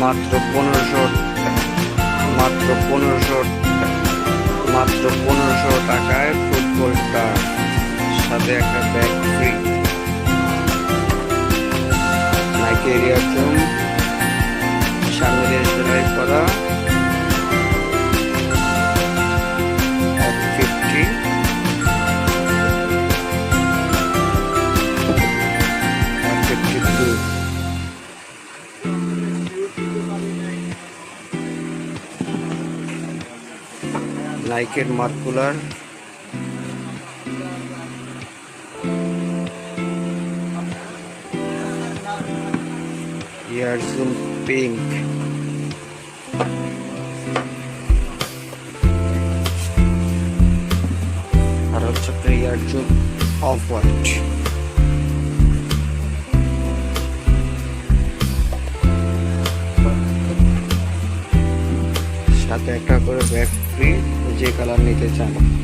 মাত্র পনেরোশো মাত্র পনেরোশো মাত্র পনেরোশো টাকায় ফুটবলটা সাথে একটা ব্যাগ ফ্রি নাইজেরিয়ার জন্য নাইকের মার্কুলার ইয়ারজুম পিঙ্ক আর হচ্ছে একটা ইয়ারজুম অফ হোয়াইট সাথে একটা করে ব্যাগ ফ্রি जे कलर नीचे चाहिए